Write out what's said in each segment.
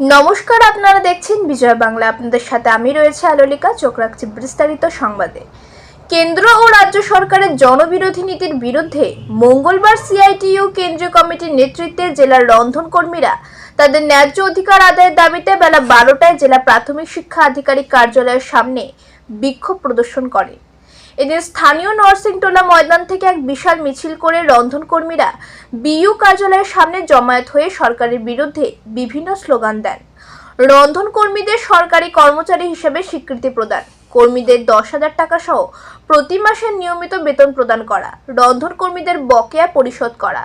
নমস্কার, আপনারা দেখছেন বিজয় বাংলা। আপনাদের সাথে আমি রয়েছে আলোলিকা, চোখ রাখছি বিস্তারিত সংবাদে। কেন্দ্র ও রাজ্য সরকারের জনবিরোধী নীতির বিরুদ্ধে মঙ্গলবার সিআইটিইউ কেন্দ্রীয় কমিটির নেতৃত্বে জেলার রন্ধন কর্মীরা তাদের ন্যায্য অধিকার আদায়ের দাবিতে বেলা বারোটায় জেলা প্রাথমিক শিক্ষা আধিকারিক কার্যালয়ের সামনে বিক্ষোভ প্রদর্শন করে। এদিন স্থানীয় নরসিংটোলা ময়দান থেকে এক বিশাল মিছিল করে রন্ধন কর্মীরা বিইউ কার্যালয়ের সামনে জমায়েত হয়ে সরকারের বিরুদ্ধে বিভিন্ন স্লোগান দেন। রন্ধন কর্মীদের সরকারি কর্মচারী হিসেবে স্বীকৃতি প্রদান। কর্মীদের দশ হাজার টাকা সহ প্রতি মাসে নিয়মিত বেতন প্রদান করা রন্ধন কর্মীদের বকেয়া পরিশোধ করা।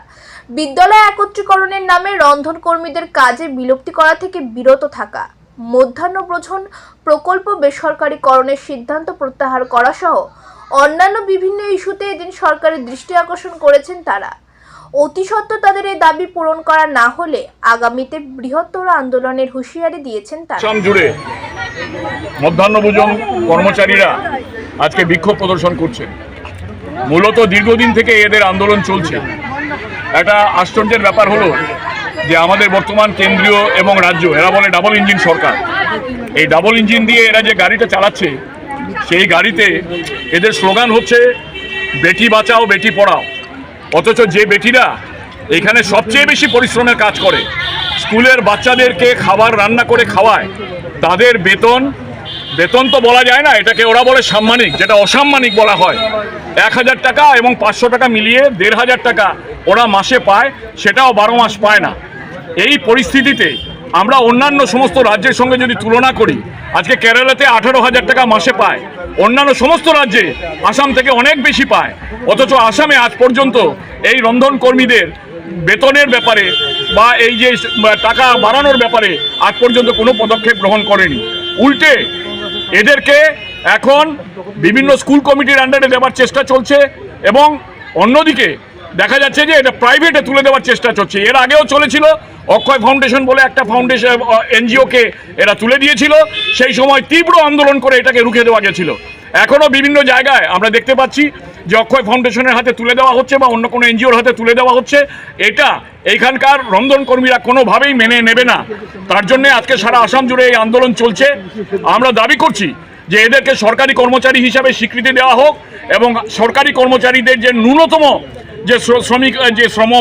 বিদ্যালয় একত্রীকরণের নামে রন্ধন কর্মীদের কাজে বিলুপ্তি করা থেকে বিরত থাকা মধ্যাহ্ন মধ্যাহ্নভোজন প্রকল্প বেসরকারীকরণের সিদ্ধান্ত প্রত্যাহার করা সহ অন্যান্য বিভিন্ন ইস্যুতে এদিন সরকারের দৃষ্টি আকর্ষণ করেছেন তারা। অতি সত্ত্বর তাদের এই দাবি পূরণ করা না হলে আগামীতে বৃহত্তর আন্দোলনের হুঁশিয়ারি দিয়েছেন তারা। জুড়ে মধ্যাহ্নভোজন কর্মচারীরা আজকে বিক্ষোভ প্রদর্শন করছেন মূলত দীর্ঘদিন থেকে এদের আন্দোলন চলছে। একটা আশ্চর্যের ব্যাপার হলো যে আমাদের বর্তমান কেন্দ্রীয় এবং রাজ্য, এরা বলে ডাবল ইঞ্জিন সরকার। এই ডাবল ইঞ্জিন দিয়ে এরা যে গাড়িটা চালাচ্ছে সেই গাড়িতে এদের স্লোগান হচ্ছে, বেটি বাঁচাও, বেটি পড়াও। অথচ যে বেটিরা এখানে সবচেয়ে বেশি পরিশ্রমের কাজ করে, স্কুলের বাচ্চাদেরকে খাবার রান্না করে খাওয়ায়, তাদের বেতন বেতন তো বলা যায় না, এটাকে ওরা বলে সাম্মানিক, যেটা অসাম্মানিক বলা হয়। এক হাজার টাকা এবং পাঁচশো টাকা মিলিয়ে দেড় হাজার টাকা ওরা মাসে পায়, সেটাও বারো মাস পায় না। এই পরিস্থিতিতে আমরা অন্যান্য সমস্ত রাজ্যের সঙ্গে যদি তুলনা করি, আজকে কেরালাতে আঠারো হাজার টাকা মাসে পায়। অন্যান্য সমস্ত রাজ্যে আসাম থেকে অনেক বেশি পায়। অথচ আসামে আজ পর্যন্ত এই রন্ধন কর্মীদের বেতনের ব্যাপারে বা এই যে টাকা বাড়ানোর ব্যাপারে আজ পর্যন্ত কোনো পদক্ষেপ গ্রহণ করেনি। উল্টে এদেরকে এখন বিভিন্ন স্কুল কমিটির আন্ডারে দেওয়ার চেষ্টা চলছে এবং অন্যদিকে দেখা যাচ্ছে যে এটা প্রাইভেটে তুলে দেওয়ার চেষ্টা চলছে। এর আগেও চলেছিল, অক্ষয় ফাউন্ডেশন বলে একটা ফাউন্ডেশন এনজিওকে এরা তুলে দিয়েছিল। সেই সময় তীব্র আন্দোলন করে এটাকে রুখে দেওয়া গেছিল। এখনও বিভিন্ন জায়গায় আমরা দেখতে পাচ্ছি যে অক্ষয় ফাউন্ডেশনের হাতে তুলে দেওয়া হচ্ছে বা অন্য কোনো এনজিওর হাতে তুলে দেওয়া হচ্ছে। এটা এইখানকার রন্ধন কর্মীরা কোনোভাবেই মেনে নেবে না। তার জন্য আজকে সারা আসাম জুড়ে এই আন্দোলন চলছে। আমরা দাবি করছি যে এদেরকে সরকারি কর্মচারী হিসাবে স্বীকৃতি দেওয়া হোক এবং সরকারি কর্মচারীদের যে ন্যূনতম যে শ্র- শ্রমিক যে শ্রম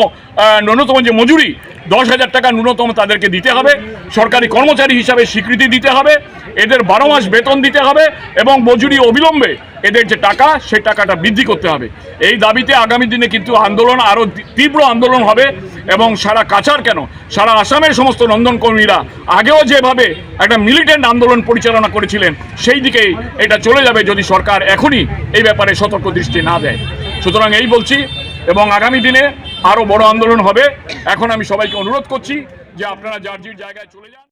ন্যূনতম যে মজুরি, দশ হাজার টাকা ন্যূনতম তাদেরকে দিতে হবে। সরকারি কর্মচারী হিসাবে স্বীকৃতি দিতে হবে। এদের বারো মাস বেতন দিতে হবে এবং মজুরি অবিলম্বে এদের যে টাকা, সেই টাকাটা বৃদ্ধি করতে হবে। এই দাবিতে আগামী দিনে কিন্তু আন্দোলন আরও তীব্র আন্দোলন হবে এবং সারা কাছার কেন? সারা আসামের সমস্ত নন্দন কর্মীরা আগেও যেভাবে একটা মিলিটেন্ট আন্দোলন পরিচালনা করেছিলেন, সেই দিকেই এটা চলে যাবে যদি সরকার এখনই এই ব্যাপারে সতর্ক দৃষ্টি না দেয়। সুতরাং এই বলছি এবং আগামী দিনে আরও বড় আন্দোলন হবে। এখন আমি সবাইকে অনুরোধ করছি যে আপনারা যার যার জায়গায় চলে যান।